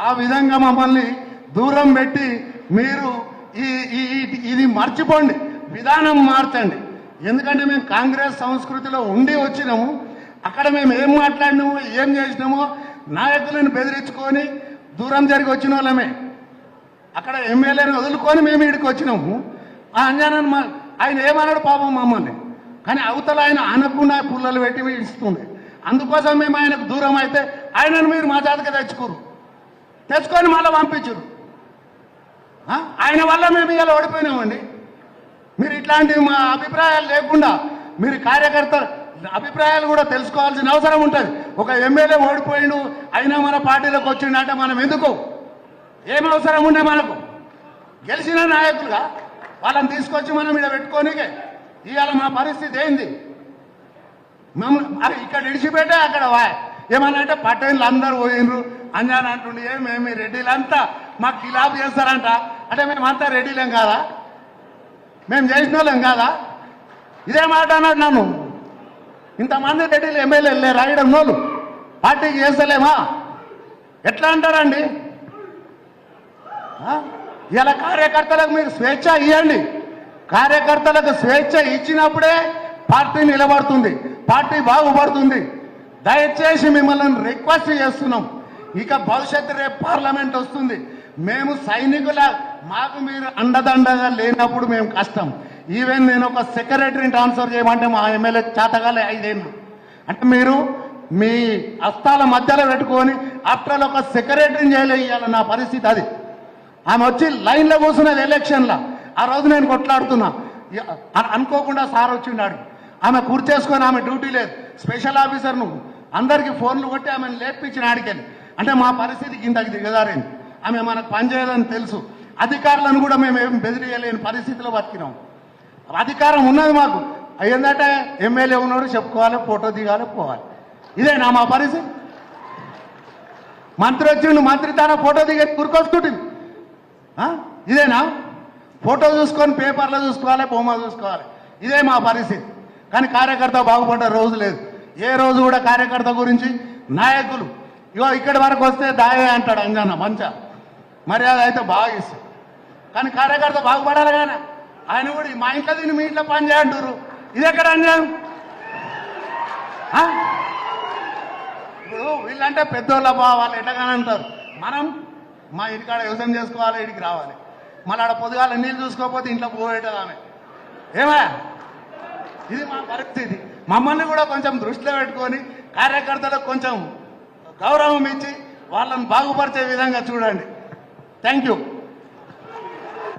ఆ విధంగా మమ్మల్ని దూరం పెట్టి మీరు ఈ ఈ- ఇది మర్చిపోండి. విధానం మార్చండి ఎందుకంటే మేము కాంగ్రెస్ సంస్కృతిలో ఉండి వచ్చినాము. అక్కడ మేము ఏం మాట్లాడినామో ఏం చేసినామో నాయకులను బెదిరించుకొని దూరం జరిగి వచ్చిన వాళ్ళమే. అక్కడ ఎమ్మెల్యేని వదులుకొని మేము ఇక్కడికి వచ్చినాము. ఆ అంజనాన్ని మా ఆయన ఏమన్నాడు పాపం మమ్మల్ని? కానీ అవతల ఆయన అనకుండా పుల్లలు పెట్టి ఇస్తుంది. అందుకోసం మేము ఆయనకు దూరం అయితే ఆయనను మీరు మా జాతక తెచ్చుకోరు. తెచ్చుకొని మళ్ళీ పంపించరు. ఆయన వల్ల మేము ఇలా ఓడిపోయినామండి. మీరు ఇట్లాంటి మా అభిప్రాయాలు లేకుండా మీరు కార్యకర్త అభిప్రాయాలు కూడా తెలుసుకోవాల్సిన అవసరం ఉంటుంది. ఒక ఎమ్మెల్యే ఓడిపోయిండు అయినా మన పార్టీలోకి వచ్చిండు అంటే మనం ఎందుకు? ఏం అవసరం ఉండే మనకు? గెలిచిన నాయకులుగా వాళ్ళని తీసుకొచ్చి మనం ఇక్కడ పెట్టుకోనికే ఇవాళ మా పరిస్థితి ఏంది? మమ్మల్ని ఇక్కడ ఇడిచిపెట్టే అక్కడ వాయ్. ఏమన్నా అంటే పటేన్లు అందరూ పోయినరు అంజాన్ అంటుండే ఏమేమి రెడ్డిలంతా మాకు కిలాబ్ చేస్తారంట. అంటే మేమంతా రెడ్డిలేం కాదా? మేము చేసిన వాళ్ళం కాదా? ఇదే మాట అన్నాడు నన్ను. ఇంతమంది రెడ్డిలు ఎమ్మెల్యేలు రాయడం నోళ్ళు పార్టీకి చేస్తలేమా? ఎట్లా అంటారండి? ఇలా కార్యకర్తలకు మీరు స్వేచ్ఛ ఇవ్వండి కార్యకర్తలకు స్వేచ్ఛ ఇచ్చినప్పుడే పార్టీ నిలబడుతుంది. పార్టీ బాగుపడుతుంది. దయచేసి మిమ్మల్ని రిక్వెస్ట్ చేస్తున్నాం. ఇక భవిష్యత్తు రేపు పార్లమెంట్ వస్తుంది. మేము సైనికుల మాకు మీరు అండదండగా లేనప్పుడు మేము కష్టం. ఈవెన్ నేను ఒక సెక్రటరీని ట్రాన్స్ఫర్ చేయమంటే మా ఎమ్మెల్యే చేతగాలే ఐదేళ్ళు. అంటే మీరు మీ హస్తాల మధ్యలో పెట్టుకొని ఆఫ్టర్ ఒక సెక్రటరీని చేయలేయాలి నా పరిస్థితి అది. ఆమె వచ్చి లైన్లో కూర్చున్నది ఎలక్షన్లో ఆ రోజు నేను కొట్లాడుతున్నా. అనుకోకుండా సార్ వచ్చిండాడు ఆమె కూర్చేసుకొని ఆమె డ్యూటీ లేదు. స్పెషల్ ఆఫీసర్ నువ్వు. అందరికి ఫోన్లు కొట్టి ఆమెను లేపించిన ఆడికెళ్ళి అంటే మా పరిస్థితికి ఇంతకు దిగజారింది. ఆమె మనకు పనిచేయదని తెలుసు. అధికారులను కూడా మేము ఏం బెదిరియలేని పరిస్థితిలో బతికినాం. అధికారం ఉన్నది మాకు. ఏంటంటే ఎమ్మెల్యే ఉన్నాడు చెప్పుకోవాలి ఫోటో దిగాలి పోవాలి. ఇదేనా మా పరిస్థితి? మంత్రి వచ్చిండు మంత్రి తన ఫోటో దిగే గురికొస్తుంటుంది ఇదేనా? ఫోటో చూసుకొని పేపర్లో చూసుకోవాలి బొమ్మ చూసుకోవాలి. ఇదే మా పరిస్థితి. కానీ కార్యకర్త బాగుపడ్డ రోజు లేదు. ఏ రోజు కూడా కార్యకర్త గురించి నాయకులు ఇగో ఇక్కడి వరకు వస్తే దాయే అంటాడు అంజన్న మంచ. మర్యాద అయితే బాగా ఇస్తాం కానీ కార్యకర్త బాగుపడాలి కానీ ఆయన కూడా మా ఇంట్లో దీన్ని మీ ఇంట్లో పని చేయంటారు ఇది ఎక్కడ అన్యాయం? ఆ? ఇప్పుడు వీళ్ళంటే పెద్దోళ్ళ బా వాళ్ళు అంటారు? మనం మా ఇంటికాడ వ్యవసాయం చేసుకోవాలి ఇడికి రావాలి. మళ్ళీ ఆడ పొద్దుగాల నీళ్ళు చూసుకోకపోతే ఇంట్లో పోయేటది ఆమె ఏమా ఇది మా పరిస్థితి. మమ్మల్ని కూడా కొంచెం దృష్టిలో పెట్టుకొని కార్యకర్తలకు కొంచెం గౌరవం ఇచ్చి వాళ్ళని బాగుపరిచే విధంగా చూడండి. Thank you